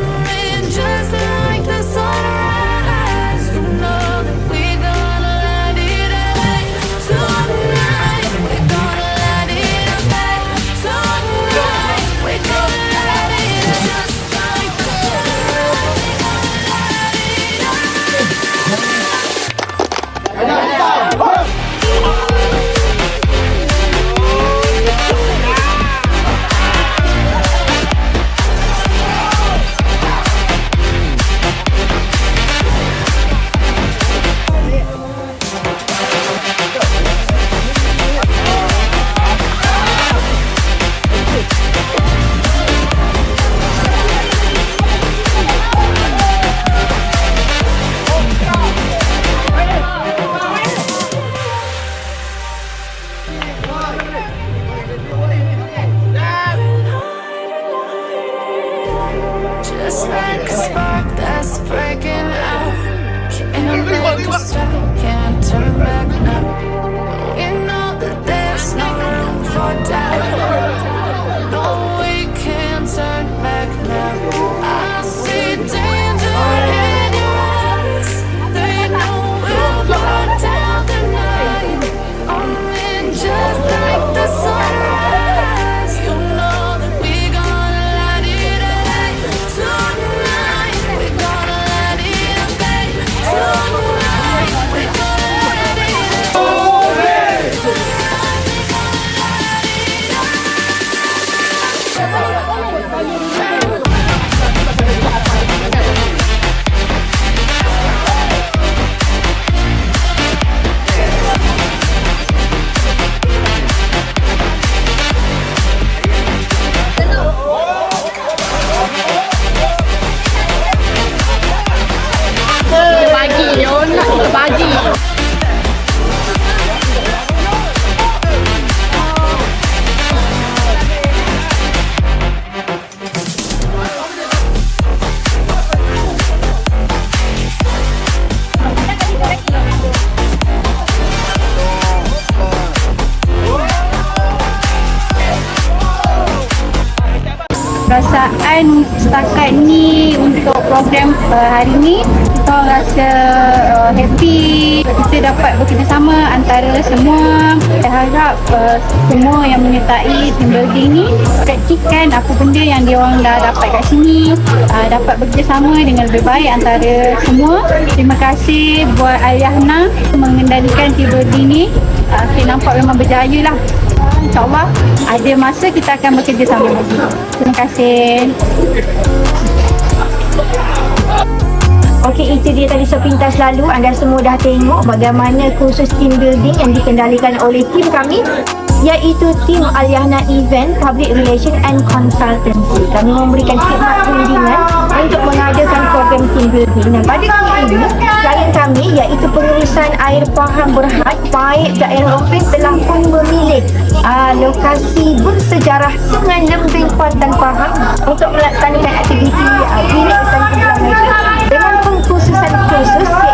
and just setakat ni untuk program uh, hari ni kita rasa uh, happy kita dapat bekerjasama antara semua. Saya harap uh, semua yang menyertai team building ni praktikan apa benda yang dia orang dah dapat kat sini uh, dapat bekerjasama dengan lebih baik antara semua. Terima kasih buat Ayahna mengendalikan team building ni. Uh, kita nampak memang berjaya lah InsyaAllah ada masa kita akan bekerjasama lagi. Terima kasih. Okey, itu dia tadi sepintas lalu. Anda semua dah tengok bagaimana kursus team building yang dikendalikan oleh tim kami iaitu tim Aliana Event Public Relation and Consultancy. Kami memberikan khidmat perundingan untuk mengadakan program team building. Dan pada kali ini, klien kami iaitu pengurusan air Pahang Berhad baik daerah Opin telah pun memilih uh, lokasi bersejarah Sungai Lembing Kuantan Pahang untuk melaksanakan aktiviti uh, bilik pesan kumpulan mereka Bình.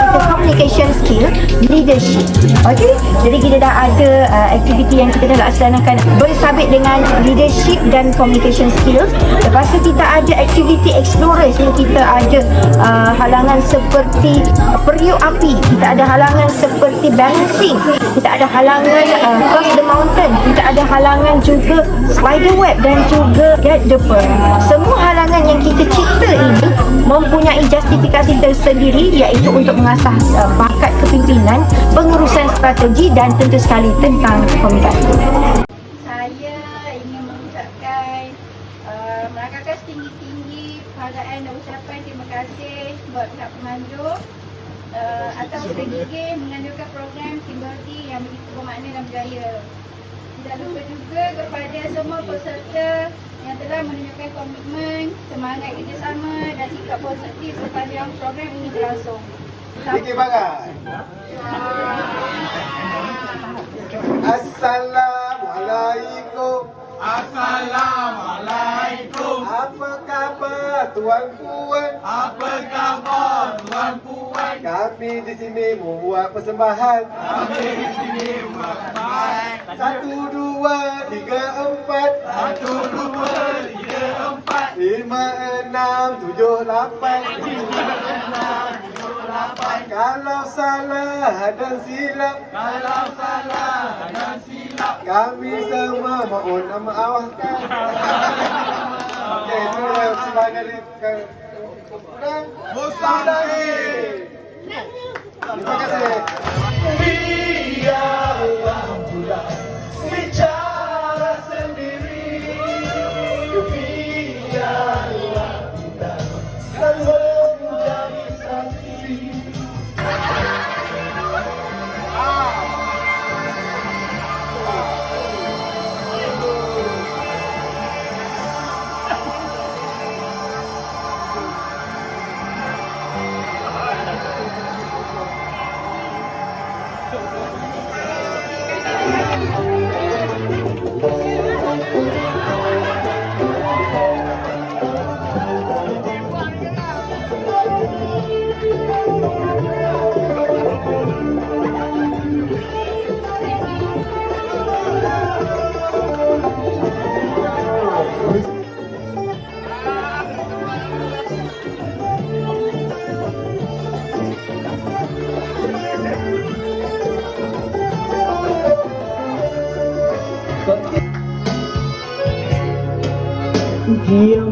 Communication skill leadership. Okey, jadi kita dah ada uh, aktiviti yang kita dah laksanakan bersabit dengan leadership dan communication skill. Lepas tu kita ada aktiviti explorers yang kita ada uh, halangan seperti periuk api, kita ada halangan seperti balancing, kita ada halangan uh, cross the mountain, kita ada halangan juga spider web dan juga get the pearl. Semua halangan yang kita cipta ini mempunyai justifikasi tersendiri iaitu untuk mengasah uh, bakat kepimpinan, pengurusan strategi dan tentu sekali tentang komunikasi. Saya ingin mengucapkan uh, melangkahkan setinggi-tinggi penghargaan dan ucapan terima kasih buat pihak pemandu uh, atas tergigih menganjurkan program Kimberly yang begitu bermakna dan berjaya. Tidak lupa juga kepada semua peserta yang telah menunjukkan komitmen, semangat kerjasama dan sikap positif sepanjang program ini berlangsung. Fikir barat. Assalamualaikum. Assalamualaikum. Apa khabar tuan puan? Apa khabar tuan puan? Kami di sini membuat persembahan. Kami di sini membuat persembahan. Satu dua tiga empat. Satu dua tiga empat. Lima enam tujuh lapan. Kalau salah dan silap Kalau salah dan silap Kami semua mohon maafkan Okey, itu yang persembahan dari Mustahil Terima kasih Biarlah e eu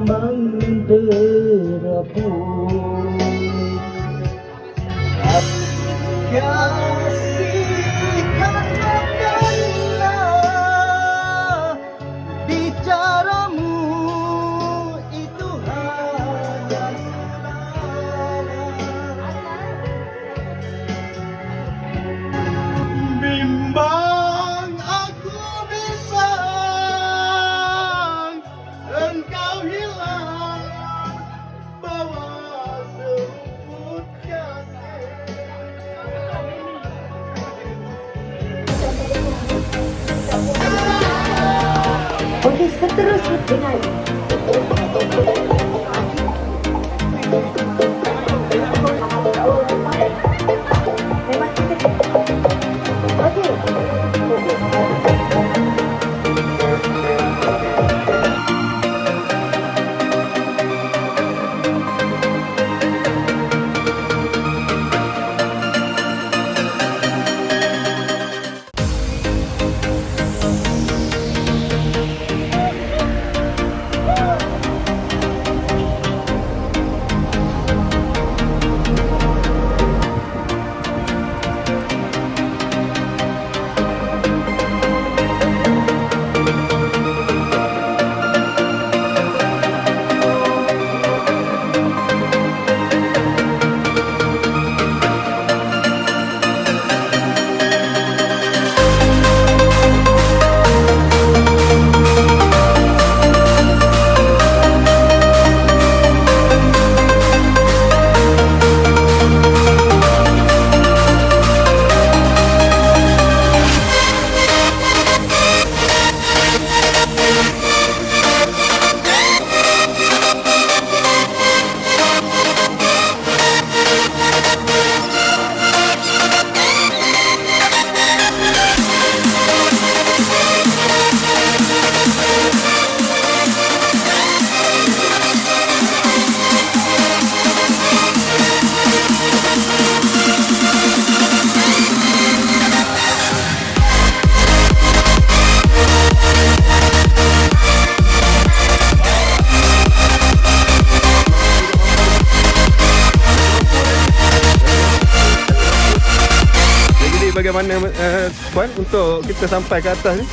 Puan untuk kita sampai ke atas ni?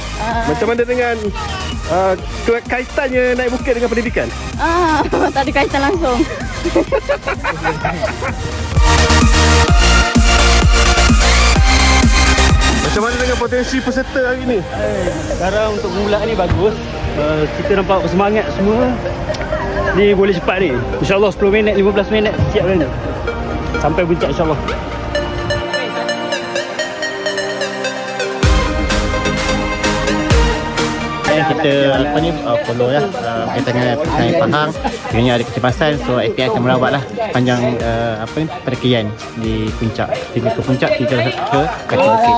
Macam mana dengan uh, kaitannya naik bukit dengan pendidikan? Ah, tak ada kaitan langsung. Macam mana dengan potensi peserta hari ni? Sekarang untuk permulaan ni bagus. Uh, kita nampak bersemangat semua. Ni boleh cepat ni. InsyaAllah 10 minit, 15 minit siap dah ni. Sampai puncak insyaAllah. Yang kita apa ni uh, follow ya uh, berkaitan dengan naik Pahang kiranya ada kecemasan so API akan merawat lah sepanjang uh, apa ni perkian di puncak hingga ke puncak kita ke kaki bukit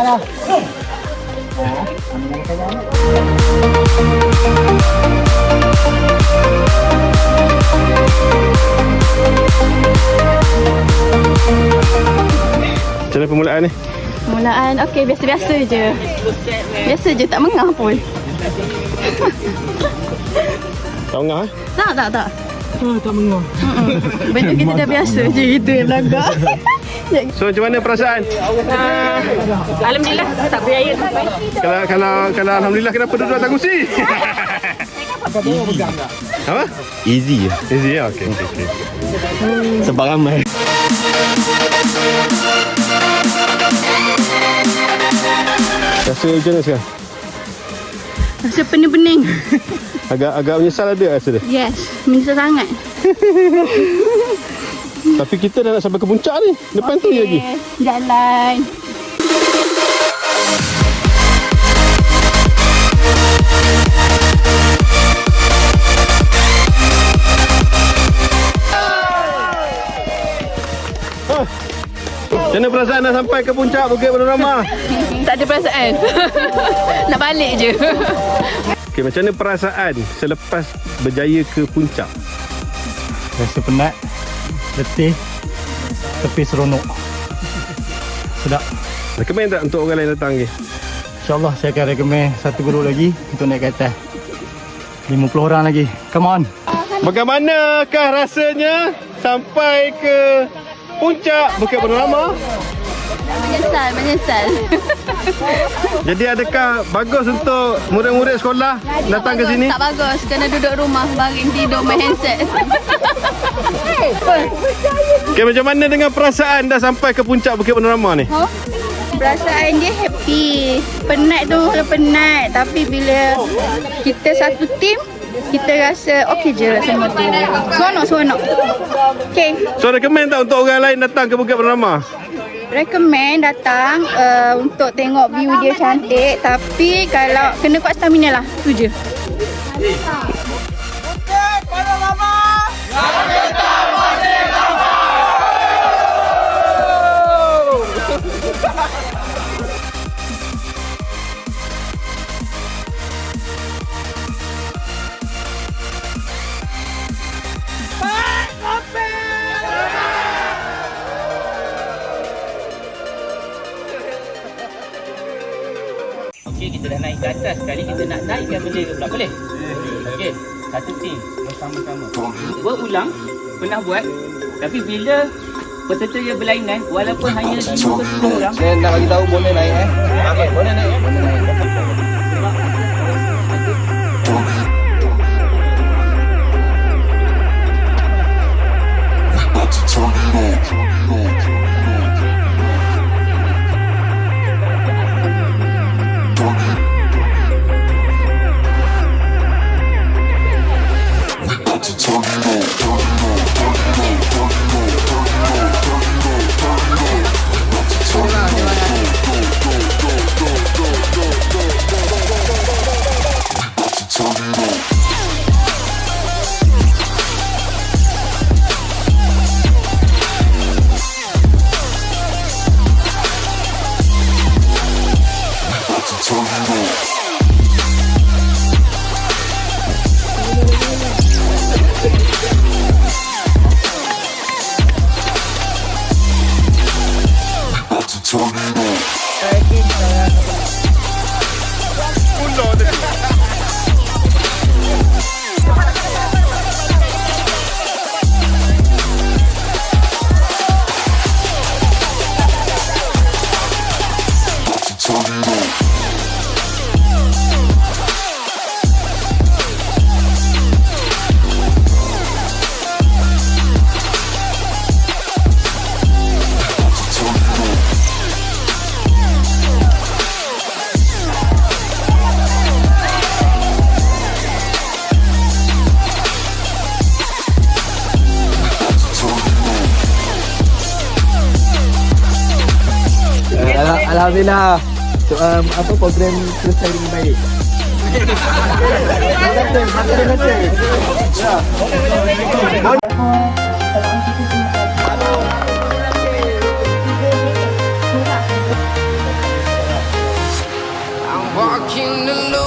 Macam mana permulaan ni? Mulaan okey biasa-biasa je. Biasa je tak mengah pun. Tak ngah eh? Tak tak tak. Oh, tak mengah. Benda kita dah biasa je gitu yang belagak. So macam mana perasaan? Alhamdulillah tak berjaya sampai. Kalau kalau kalau alhamdulillah kenapa duduk atas kursi? Apa? easy Easy ya. Okey okey okey. sebab ramai Rasa macam mana sekarang? Rasa pening-pening. Agak agak menyesal ada rasa dia. Yes, menyesal sangat. Tapi kita dah nak sampai ke puncak ni. Depan tu je lagi. Jalan. Macam mana perasaan dah sampai ke puncak Bukit Panorama? Tak ada perasaan. Nak balik je. Okey, macam mana perasaan selepas berjaya ke puncak? Rasa penat, letih, tapi seronok. Sedap. Recommend tak untuk orang lain datang lagi? InsyaAllah saya akan recommend satu guru lagi untuk naik ke atas. 50 orang lagi. Come on. Bagaimanakah rasanya sampai ke puncak Bukit Panorama? Menyesal, menyesal. Jadi adakah bagus untuk murid-murid sekolah datang ke sini? Tak bagus. Kena duduk rumah baring tidur main handset. Okey, macam mana dengan perasaan dah sampai ke puncak Bukit Panorama ni? Perasaan dia happy. Penat tu penat. Tapi bila kita satu tim, kita rasa okey je semua tu. Seronok, seronok. Okay, So recommend tak untuk orang lain datang ke Bukit Panorama? Recommend datang uh, untuk tengok view dia cantik. Tapi kalau kena kuat stamina lah. Tu je. Okey, Sekali kita nak naikkan benda ke pula. Boleh? Okey. Satu tim bersama-sama. Berulang. Pernah buat. Tapi bila peserta yang berlainan, walaupun hanya 5 ke 10 orang, Saya nak bagi tahu boleh naik eh. Okey, boleh naik eh. Boleh naik. sonido. Alhamdulillah so, um, apa program selesai dengan baik. I'm walking alone.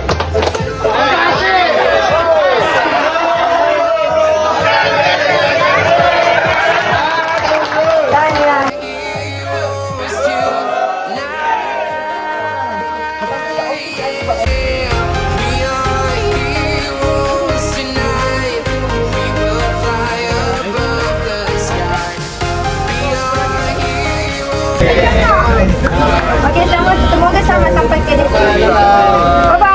sama-sama sampai ka dito. Bye-bye.